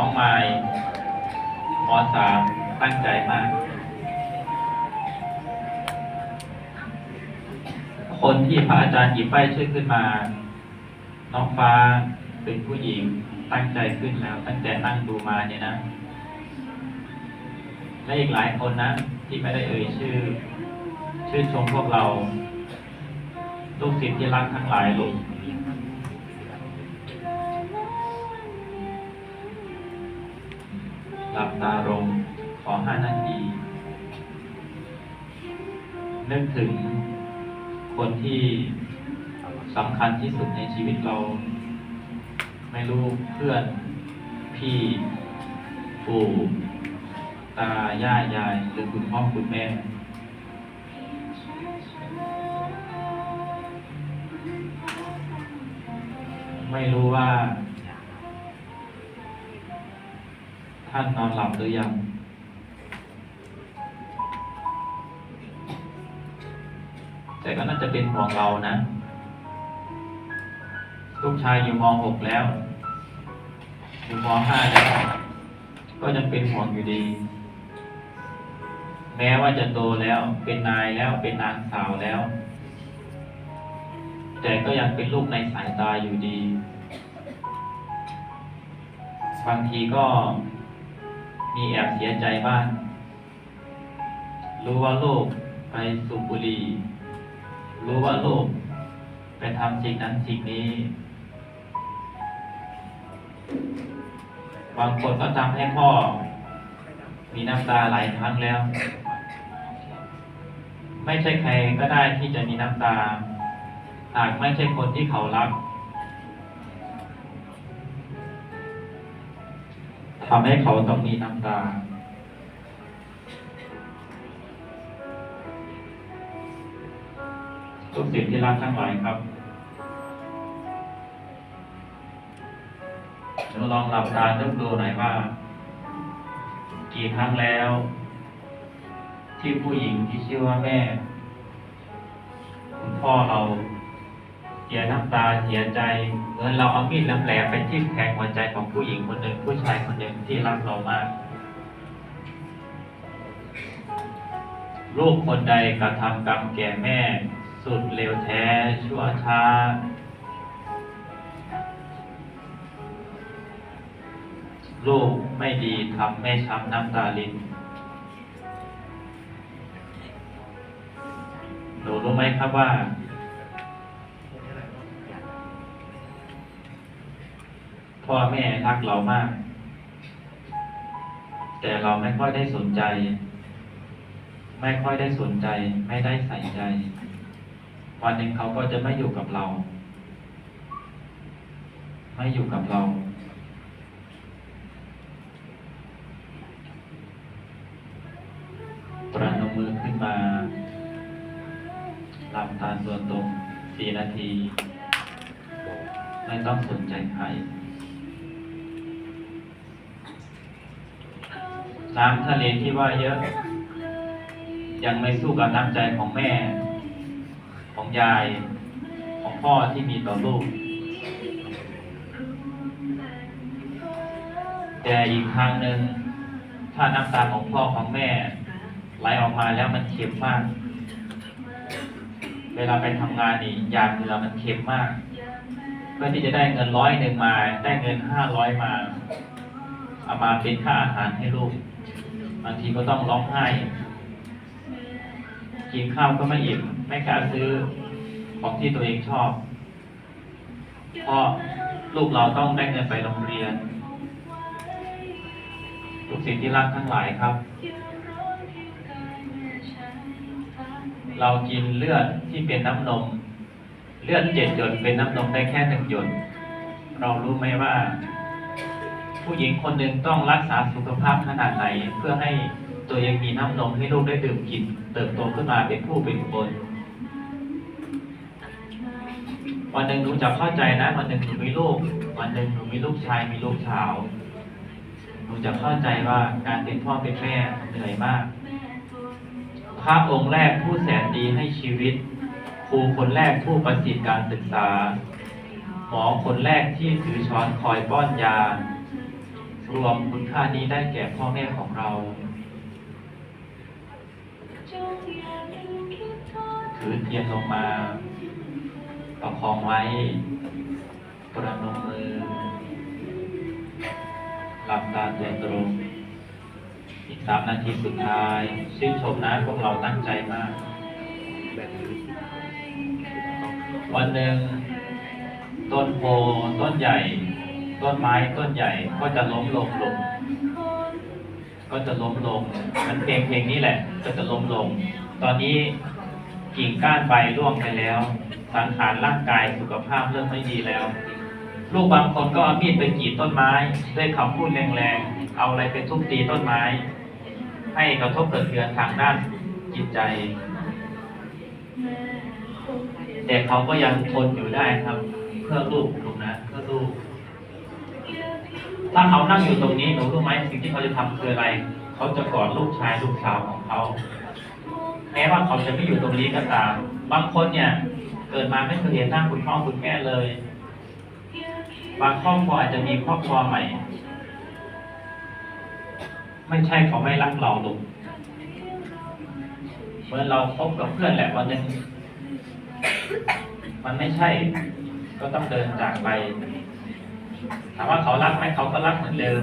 น้องไม้มสามตั้งใจมาก คนที่พระอาจารย์หยิบไปช่วยขึ้นมา น้องฟ้าเป็นผู้หญิงตั้งใจขึ้นแล้ว ตั้งแต่นั่งดูมาเนี่ยนะ และอีกหลายคนนะ ที่ไม่ได้เอ่ยชื่อ ชื่นชมพวกเราลูกศิษย์ที่รักทั้งหลายลูก หลับตาลงขอห้านาที นึกถึงคนที่สำคัญที่สุดในชีวิตเรา ไม่รู้เพื่อน พี่ปู่ตา ย่า ยาย หรือคุณพ่อคุณแม่ไม่รู้ว่า ท่านนอนหลับหรือยัง แต่ก็น่าจะเป็นห่วงเรานะ ลูกชายอยู่ม .6 แล้ว อยู่ม .5 แล้ว ก็ยังเป็นห่วงอยู่ดี แม้ว่าจะโตแล้ว เป็นนายแล้วเป็นนางสาวแล้ว แต่ก็ยังเป็นลูกในสายตาอยู่ดีบางทีก็ มีแอบเสียใจบ้าง รู้ว่าโลกไปสูบบุหรี่ รู้ว่าโลกไปทำสิ่งนั้นสิ่งนี้ บางคนก็ทำให้พ่อ มีน้ำตาไหลครั้งแล้ว ไม่ใช่ใครก็ได้ที่จะมีน้ำตา หากไม่ใช่คนที่เขารัก ทำให้เขาต้องมีน้ำตาทุกสิ่งที่รักทั้งหลายครับเดี๋ยวลองหลับตานึกดูหน่อยว่า กี่ครั้งแล้ว ที่ผู้หญิงที่ชื่อว่าแม่ คุณพ่อเรา เสียน้ำตาเสียใจเหมือนเราเอามีดแหลมๆไปทิ่มแทงหัวใจของผู้หญิงคนหนึ่งผู้ชายคนหนึ่งที่รักเรามากลูกคนใดกระทำกรรมแก่แม่ สุดเร็วแท้ชั่วช้า ลูกไม่ดีทำแม่ช้ำน้ำตาลินหนูรู้ไหมครับว่า พ่อแม่รักเรามาก แต่เราไม่ค่อยได้สนใจ ไม่ค่อยได้สนใจ ไม่ได้ใส่ใจ วันหนึ่งเขาก็จะไม่อยู่กับเรา ไม่อยู่กับเรา ประนมมือขึ้นมาลับตาส่วนตรงสี่นาที ไม่ต้องสนใจใคร น้ำทะเลที่ว่าเยอะ ยังไม่สู้กับน้ำใจของแม่ ของยาย ของพ่อที่มีต่อลูก แต่อีกทางหนึ่งถ้าน้ำตาของพ่อของแม่ไหลออกมาแล้วมันเค็มมาก เวลาไปทำงานนี่หยาดเหงื่อมันเค็มมาก เพื่อที่จะได้เงินร้อยหนึ่งมา ได้เงินห้าร้อยมาเอามาเป็นค่าอาหารให้ลูก บางทีก็ต้องร้องไห้ กินข้าวก็ไม่อิ่มไม่กล้าซื้อของที่ตัวเองชอบ เพราะลูกเราต้องได้เงินไปโรงเรียนลูกศิษย์ที่รักทั้งหลายครับ เรากินเลือดที่เป็นน้ำนม เลือดเจ็ดหยดเป็นน้ำนมได้แค่หนึ่งหยด เรารู้ไหมว่า ผู้หญิงคนหนึ่งต้องรักษาสุขภาพขนาดไหน เพื่อให้ตัวเองมีน้ำนมให้ลูกได้ดื่มกิน เติบโตขึ้นมาเป็นผู้เป็นคนวันหนึ่งหนูจะเข้าใจนะ วันหนึ่งหนูมีลูก วันหนึ่งหนูมีลูกชายมีลูกสาวหนูจะเข้าใจว่าการเป็นพ่อเป็นแม่เหนื่อยมาก พระองค์แรกผู้แสนดีให้ชีวิต ครูคนแรกผู้ประสิทธิ์การศึกษา หมอคนแรกที่ถือช้อนคอยป้อนยา รวมคุณค่านี้ได้แก่พ่อแม่ของเรา ถือเทียนลงมา ประคองไว้ ประนมมือหลับตาตัวตรง อีกสามนาทีสุดท้าย ชื่นชมนะพวกเราตั้งใจมาก วันหนึ่งต้นโพต้นใหญ่ ต้นไม้ต้นใหญ่ก็จะล้มลงลง ก็จะล้มลง มันเพลงเพลงนี้แหละ ก็จะล้มลง ตอนนี้กิ่งก้านใบร่วงไปแล้ว สังขารร่างกายสุขภาพเริ่มไม่ดีแล้ว ลูกบางคนก็เอามีดไปกรีดต้นไม้ด้วยคำพูดแรงๆ เอาอะไรไปทุบตีต้นไม้ ให้กระทบกระเทือนทางด้านจิตใจ แต่เขาก็ยังทนอยู่ได้ครับ เพื่อลูกถูกนะเพื่อลูก ถ้าเขานั่งอยู่ตรงนี้หนูรู้ไหมสิ่งที่เขาจะทำคืออะไร เขาจะกอดลูกชายลูกสาวของเขาแม้ว่าเขาจะไม่อยู่ตรงนี้ก็ตาม บางคนเนี่ย เกิดมาไม่เคยเห็นหน้าคุณพ่อคุณแม่เลย บางครอบครัวอาจจะมีครอบครัวใหม่ ไม่ใช่เขาไม่รักเราลูกเหมื่อนเราคบกับเพื่อนแหละวันหนึ่งมันไม่ใช่ ก็ต้องเดินจากไป ถามว่าเขารักไหมเขาก็รักเหมือนเดิม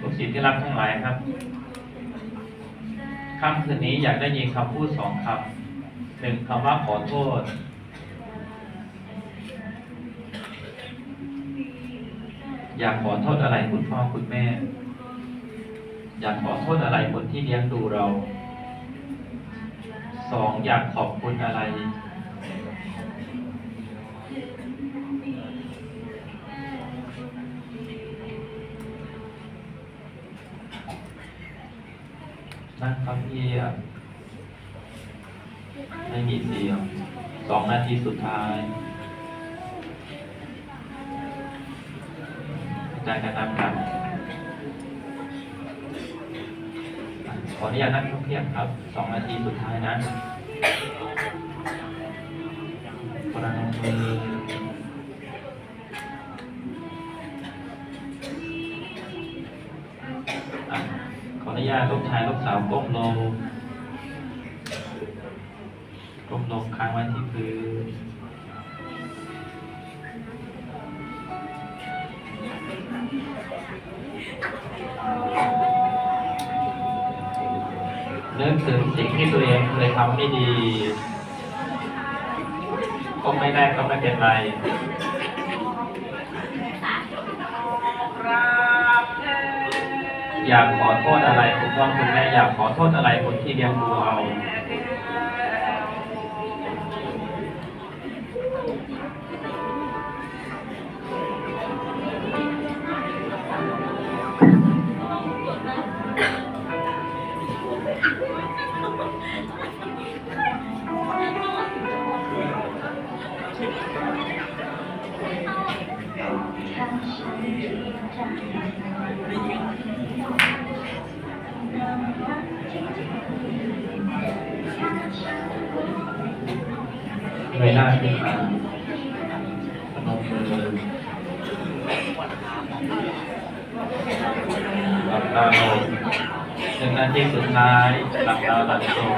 ลูกศิษย์ที่รักทั้งหลายครับค่ำคืนนี้อยากได้ยินคำพูดสองคำหนึ่งคำว่าขอโทษอยากขอโทษอะไรคุณพ่อคุณแม่ อยากขอโทษอะไรคนที่เลี้ยงดูเรา สองอยากขอบคุณอะไร นั่งครับพี่ไม่มีเสียงสองนาทีสุดท้ายใจกันนำกันขออนุญาตนั่งเพียงครับสองนาทีสุดท้ายนะประนมมืออะข ออนุญาตลูกชายลูกสาวก้มลงก้มลงค้างไว้ที่พื้นนึกถึงสิ่งที่ตัวเองเคยทำไม่ดีก็ไม่ได้ก็ไม่เป็นไร อยากขอโทษอะไรคุณพ่อคุณแม่อยากขอโทษอะไรคนที่เลี้ยงดูเรา เงยหน้าขึ้นมาพนมมือหลับตาลงหนึ่งนาทีสุดท้ายหลับตาหลับตรง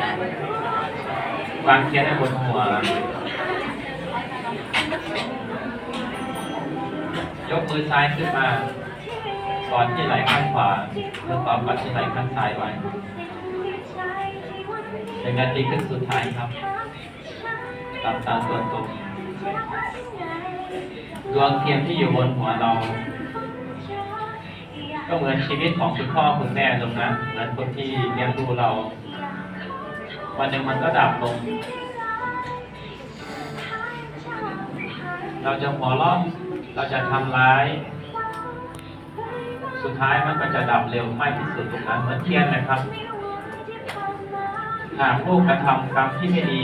วางเทียนให้บนหัว ยกมือซ้ายขึ้นมาก่อนที่ไหล่ข้างขวาเพื่อความปัดที่ไหล่ข้างซ้ายไว้หนึ่งนาทีขึ้นสุดท้ายครับ หลับตาตัวตรงดวงเทียนที่อยู่บนหัวเรา ก็เหมือนชีวิตของคุณพ่อคุณแม่ลงนะเหมือนคนที่เลี้ยงดูเรา วันหนึ่งมันก็ดับลง เราจะหัวเราะเราจะทำร้าย สุดท้ายมันก็จะดับเร็วไม่ที่สุดตรงนั้นเหมือนเทียนนะครับหากลูกกระทำกรรมที่ไม่ดี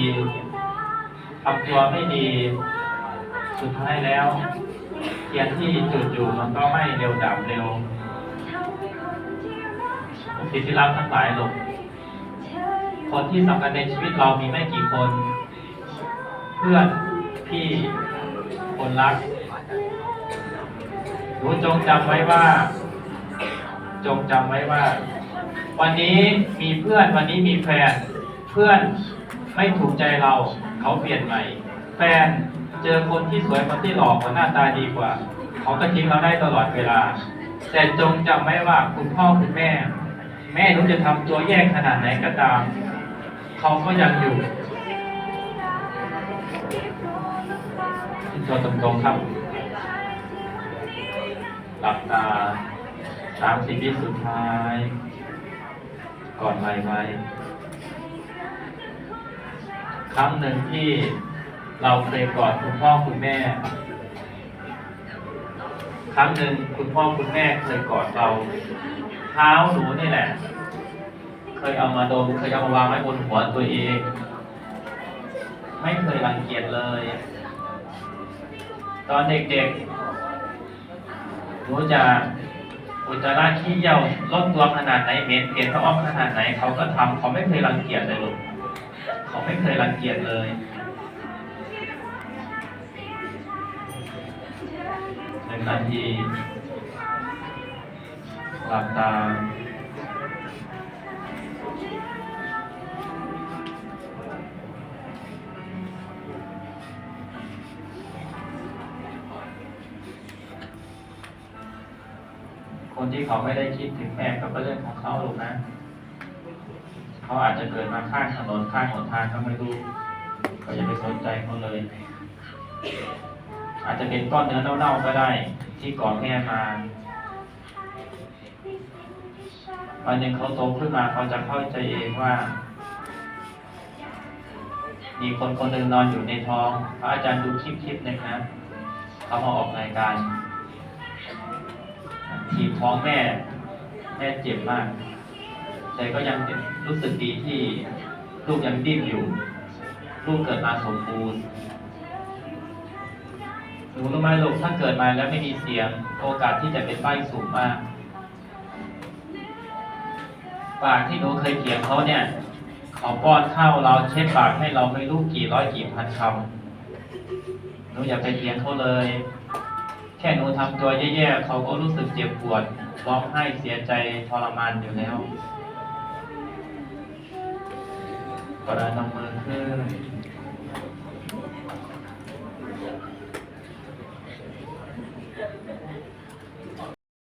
ทำตัวไม่ดีสุดท้ายแล้วเทียนที่จุดอยู่มันก็ไม่เร็วดับเร็วสิทธิรักทั้งหลายหลบคนที่สำคัญในชีวิตเรามีไม่กี่คน เพื่อนพี่คนรักหนูจงจำไว้ว่า จงจำไว้ว่า วันนี้มีเพื่อนวันนี้มีแฟนเพื่อน ไม่ถูกใจเราเขาเปลี่ยนใหม่ แฟนเจอคนที่สวยคนที่หล่อคนหน้าตาดีกว่า เขาก็ทิ้งเราได้ตลอดเวลา แต่จงจำไว้ว่าคุณพ่อคุณแม่ แม่หนูจะทำตัวแย่ขนาดไหนก็ตาม เขาก็ยังอยู่ที่ตัวตรงๆครับ หลับตาสามสิบวิสุดท้าย ก่อนไว้ไว้ ครั้งหนึ่งที่เราเคยกอดคุณพ่อคุณแม่ ครั้งหนึ่งคุณพ่อคุณแม่เคยกอดเรา เท้าหนูนี่แหละ เคยเอามาดมเคยเอามาวางไว้บนหัวตัวเอง ไม่เคยรังเกียจเลย ตอนเด็กๆหนูจะอุจจาระขี้เยี่ยวลดตัวขนาดไหนเหม็นเกล็ดเขาอ้อกขนาดไหนเขาก็ทำเขาไม่เคยรังเกียจเลยลูกาไม่เคยรังเกียจเลยหนึ่งนาทีหลับตาคนที่เขาไม่ได้คิดถึงแม่ก็เป็นเรื่องของเขาลูกนะ เขาอาจจะเกิดมาข้างถนนข้างหนทางก็ไม่รู้ก็อย่าไปสนใจเขาเลย อาจจะเป็นก้อนเนื้อเน่าๆก็ได้ ที่ก่อแม่มาวันหนึ่งเขาโตขึ้นมาเขาจะเข้าใจเองว่า มีคนคนหนึ่งนอนอยู่ในท้องพระอาจารย์ดูคลิปคลิปหนึ่งนะเขามาออกรายการถีบท้องแม่ แม่เจ็บมาก แต่ก็ยังรู้สึกดีที่ลูกยังดิ้นอยู่ ลูกเกิดมาสมบูรณ์หนูรู้ไหมลูกถ้าเกิดมาแล้วไม่มีเสียง โอกาสที่จะเป็นใบ้สูงมาก ปากที่หนูเคยเถียงเขาเนี่ยเขาป้อนข้าวเราเช็ดปากให้เราไม่รู้กี่ร้อยกี่พันคำหนูอย่าไปเถียงเขาเลย แค่หนูทำตัวแย่ๆเขาก็รู้สึกเจ็บปวดร้องไห้เสียใจทรมานอยู่แล้ว กระด้นำมือขึ้น